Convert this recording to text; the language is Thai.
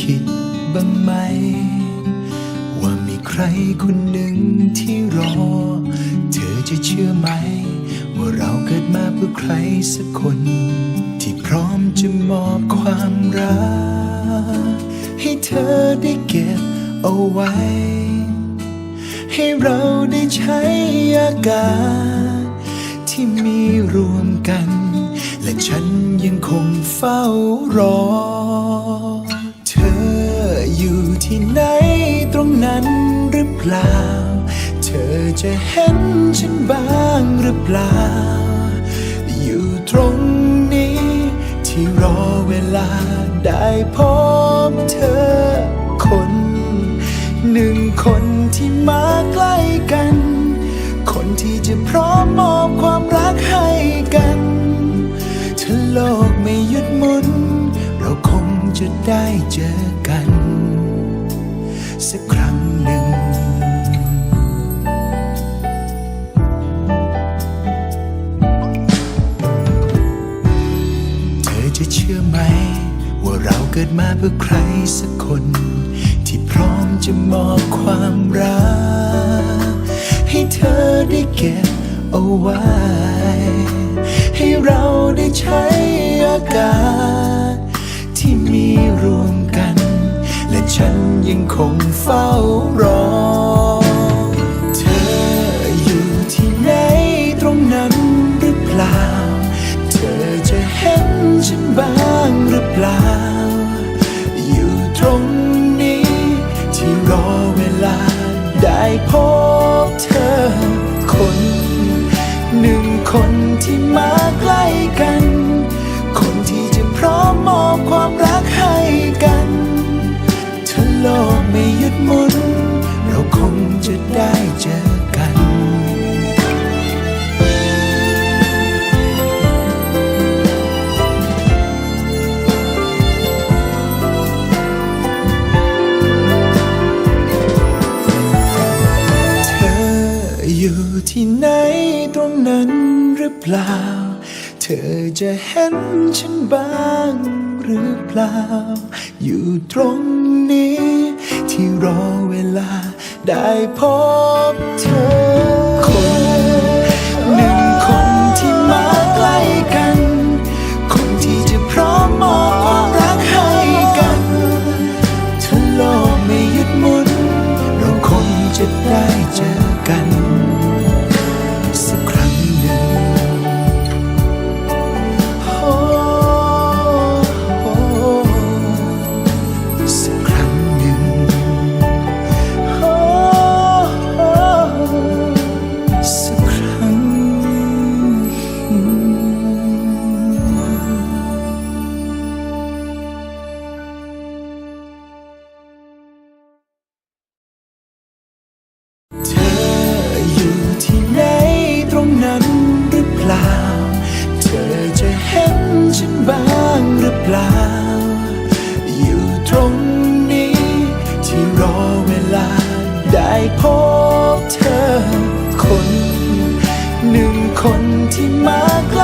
คิดบ้างไหม ว่ามีใครคนหนึ่งที่รอ เธอจะเชื่อไหม ว่าเราเกิดมาเพื่อใครสักคน ที่พร้อมจะมอบความรัก ให้เธอได้เก็บเอาไว้ ให้เราได้ใช้อากาศที่มีรวมกัน และฉันยังคงเฝ้ารอ ล่า เธอจะเห็นฉันบ้างหรือเปล่า อยู่ตรงนี้ ที่รอเวลาได้พบเธอคน หนึ่งคนที่มาใกล้กัน คนที่จะพร้อมมอบความรักให้กันถ้าโลกไม่หยุดหมุน เราคงจะได้เจอกัน สักครั้ง อจะเชื่อไหม ว่าเราเกิดมาเพื่อใครสักคน ที่พร้อมจะมอบความรัก ให้เธอได้เก็บเอาไว้ ให้เราได้ใช้อากาศ ที่มีรวมกัน และฉันยังคงเฝ้ารอ หนึ่งคนที่มาใกล้กัน คนที่จะพร้อมมอบความรักให้กันถ้าโลกไม่หยุดหมุน เราคงจะได้เจอ ที่ไหนตรงนั้นหรือเปล่า เธอจะเห็นฉันบ้างหรือเปล่า อยู่ตรงนี้ ที่รอเวลาได้พบเธอ คนที่มาใกล้